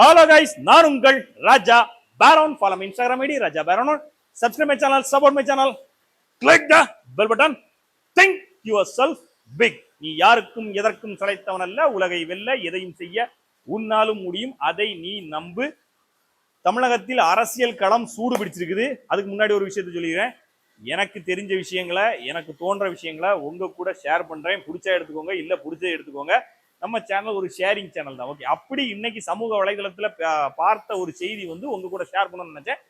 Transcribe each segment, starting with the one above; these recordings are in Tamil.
ஹலோ கைஸ் நான் உங்கள் Raja Peron. Follow Instagram ID Raja Peron. Subscribe my channel support my channel click the bell button think yourself big நீ யாருக்கும் எதற்கும் சளைத்தவன் அல்ல உலகை வெல்ல எதையும் செய்ய உன்னாலும் முடியும். அதை நீ நம்பு. தமிழகத்தில் அரசியல் களம் சூடு பிடிச்சிருக்குது. அதுக்கு முன்னாடி ஒரு விஷயத்த சொல்லிடுறேன். எனக்கு தெரிஞ்ச விஷயங்களை எனக்கு தோன்ற விஷயங்களை உங்க கூட ஷேர் பண்றேன். பிடிச்சா எடுத்துக்கோங்க இல்லை பிடிச்சதை எடுத்துக்கோங்க. நம்ம சேனல் ஒரு ஷேரிங் சேனல் தான். ஓகே அப்படி இன்னைக்கு சமூக வலைதளத்தில் பார்த்த ஒரு செய்தி வந்து உங்க கூட ஷேர் பண்ணணும்னு நினைச்சேன்.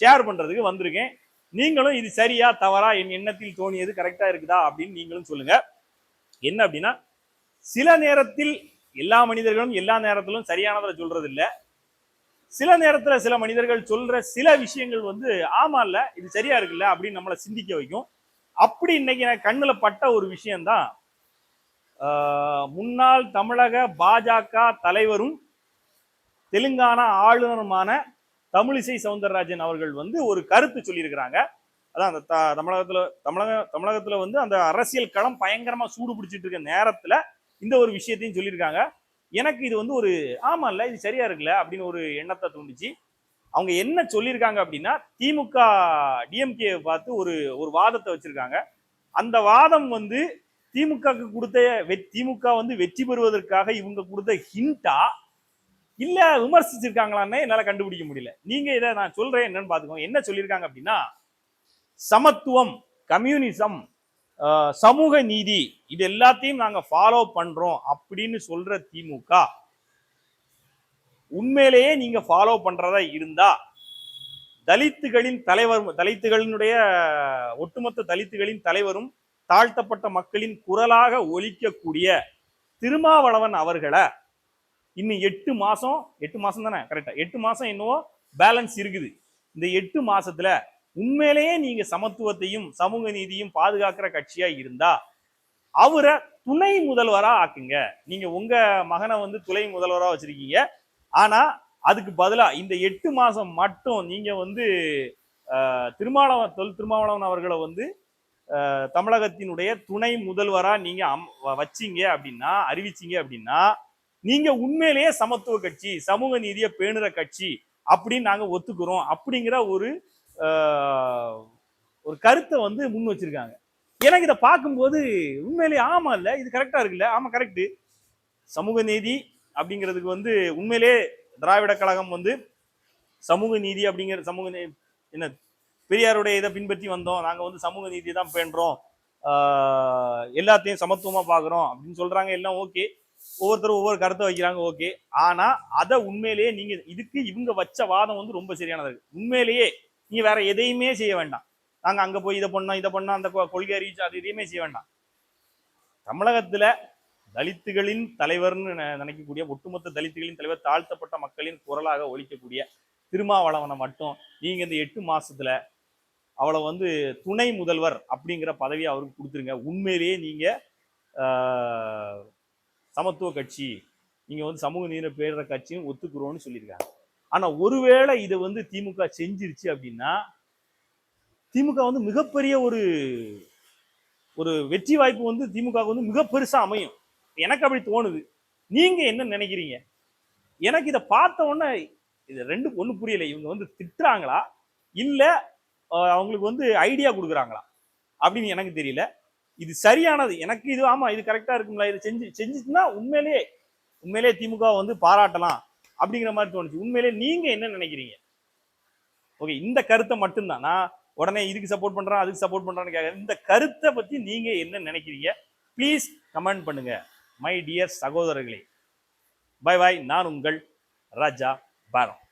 ஷேர் பண்ணுறதுக்கு வந்திருக்கேன். நீங்களும் இது சரியா தவறா என் எண்ணத்தில் தோணியது கரெக்டாக இருக்குதா அப்படின்னு நீங்களும் சொல்லுங்க. என்ன அப்படின்னா சில நேரத்தில் எல்லா மனிதர்களும் எல்லா நேரத்திலும் சரியானதில் சொல்றது சில நேரத்தில் சில மனிதர்கள் சொல்ற சில விஷயங்கள் வந்து ஆமா இல்லை இது சரியா இருக்குல்ல அப்படின்னு நம்மளை சிந்திக்க வைக்கும். அப்படி இன்னைக்கு எனக்கு கண்ணில் பட்ட ஒரு விஷயம்தான் முன்னாள் தமிழக பாஜக தலைவரும் தெலுங்கானா ஆளுநருமான தமிழிசை சவுந்தரராஜன் அவர்கள் வந்து ஒரு கருத்து சொல்லியிருக்கிறாங்க. அதான் அந்த த- தமிழகத்தில் தமிழக தமிழகத்தில் வந்து அந்த அரசியல் களம் பயங்கரமாக சூடு பிடிச்சிட்டு இருக்க நேரத்தில் இந்த ஒரு விஷயத்தையும் சொல்லியிருக்காங்க. எனக்கு இது வந்து ஒரு ஆமா இல்லை இது சரியா இருக்குல்ல அப்படின்னு ஒரு எண்ணத்தை தோணுச்சு அவங்க என்ன சொல்லியிருக்காங்க அப்படின்னா திமுக டிஎம்கே பார்த்து ஒரு ஒரு வாதத்தை வச்சுருக்காங்க. அந்த வாதம் வந்து திமுகவுக்கு கொடுத்த திமுக வந்து வெற்றி பெறுவதற்காக இவங்க கொடுத்த ஹிண்டா இல்ல விமர்சிச்சிருக்காங்களான்னு என்னால கண்டுபிடிக்க முடியல. நீங்க இதை நான் சொல்றேன் என்னன்னு பாத்துக்கோங்க என்ன சொல்லியிருக்காங்க அப்படின்னா சமத்துவம் கம்யூனிசம் ஆஹ், சமூக நீதி இது எல்லாத்தையும் நாங்க ஃபாலோ பண்றோம் அப்படின்னு சொல்ற திமுக உண்மையிலேயே நீங்க ஃபாலோ பண்றதா இருந்தா தலித்துகளின் தலைவர் தலித்துகளினுடைய ஒட்டுமொத்த தலித்துகளின் தலைவரும் தாழ்த்தப்பட்ட மக்களின் குரலாக ஒலிக்கக்கூடிய திருமாவளவன் அவர்களை இன்னும் எட்டு மாதம் எட்டு மாதம் தானே? கரெக்டாக எட்டு மாதம் என்னவோ பேலன்ஸ் இருக்குது. இந்த எட்டு மாதத்தில் உண்மையிலேயே நீங்கள் சமத்துவத்தையும் சமூக நீதியும் பாதுகாக்கிற கட்சியாக இருந்தால் அவரை துணை முதல்வராக ஆக்குங்க. நீங்கள் உங்கள் மகனை வந்து துணை முதல்வராக வச்சுருக்கீங்க. ஆனால் அதுக்கு பதிலாக இந்த எட்டு மாதம் மட்டும் நீங்கள் வந்து திருமாவளவன் தொல் திருமாவளவன் அவர்களை வந்து தமிழகத்தினுடைய துணை முதல்வரா நீங்க அம்- வ- வச்சீங்க அப்படின்னா அறிவிச்சீங்க அப்படின்னா நீங்க உண்மையிலேயே சமத்துவ கட்சி சமூக நீதியை பேணுற கட்சி அப்படின்னு நாங்க ஒத்துக்கிறோம் அப்படிங்கிற ஒரு ஒரு கருத்தை வந்து முன் வச்சிருக்காங்க. எனக்கு இதை பார்க்கும்போது உண்மையிலேயே ஆமா இல்ல இது கரெக்டா இருக்குல்ல? ஆமா கரெக்ட் சமூக நீதி அப்படிங்கிறதுக்கு வந்து உண்மையிலே திராவிட கழகம் வந்து சமூக நீதி அப்படிங்கிற சமூக என்ன பெரியாருடைய இதை பின்பற்றி வந்தோம். நாங்க வந்து சமூக நீதி தான் பேணுறோம். எல்லாத்தையும் சமத்துவமா பாக்குறோம் அப்படின்னு சொல்றாங்க. எல்லாம் ஓகே. ஒவ்வொருத்தரும் ஒவ்வொரு கருத்தை வைக்கிறாங்க. ஓகே. ஆனா அதை உண்மையிலேயே நீங்க இதுக்கு இவங்க வச்ச வாதம் வந்து ரொம்ப சரியானது. உண்மையிலேயே நீங்க வேற எதையுமே செய்ய வேண்டாம். நாங்க அங்க போய் இதை பண்ணோம் இதை பண்ணோம் அந்த கொ- கொள்கை அறிவிச்சு அது எதையுமே செய்ய வேண்டாம். தமிழகத்துல தலித்துகளின் தலைவர்னு நினைக்கக்கூடிய ஒட்டுமொத்த தலித்துகளின் தலைவர் தாழ்த்தப்பட்ட மக்களின் குரலாக ஒழிக்கக்கூடிய திருமாவளவனை மட்டும் நீங்க இந்த எட்டு மாசத்துல அவளை வந்து துணை முதல்வர் அப்படிங்கிற பதவியை அவருக்கு கொடுத்துருங்க. உண்மையிலேயே நீங்கள் சமத்துவ கட்சி நீங்கள் வந்து சமூக நீரை பேடுற கட்சியும் ஒத்துக்குறோன்னு சொல்லியிருக்காங்க. ஆனால் ஒருவேளை இதை வந்து திமுக செஞ்சிருச்சு அப்படின்னா திமுக வந்து மிகப்பெரிய ஒரு ஒரு வெற்றி வாய்ப்பு வந்து திமுக வந்து மிக பெருசாக அமையும். எனக்கு அப்படி தோணுது. நீங்கள் என்ன நினைக்கிறீங்க? எனக்கு இதை பார்த்த உடனே இது ரெண்டு ஒன்றும் புரியல. இவங்க வந்து திட்டுறாங்களா? இல்லை அவங்களுக்கு வந்து ஐடியா கொடுக்குறாங்களா அப்படின்னு எனக்கு தெரியல. இது சரியானது. எனக்கு இது ஆமாம் இது கரெக்டாக இருக்கும்ல. இது செஞ்சு செஞ்சுச்சுன்னா உண்மையிலேயே உண்மையிலேயே திமுக வந்து பாராட்டலாம் அப்படிங்கிற மாதிரி தோணுச்சு. உண்மையிலேயே நீங்கள் என்ன நினைக்கிறீங்க? ஓகே இந்த கருத்தை மட்டும்தான். நான் உடனே இதுக்கு சப்போர்ட் பண்ணுறேன் அதுக்கு சப்போர்ட் பண்ணுறேன்னு கேட்க இந்த கருத்தை பற்றி நீங்கள் என்ன நினைக்கிறீங்க? ப்ளீஸ் கமெண்ட் பண்ணுங்க. மை டியர் சகோதரர்களே பை பாய் நான் உங்கள் ராஜா பாரம்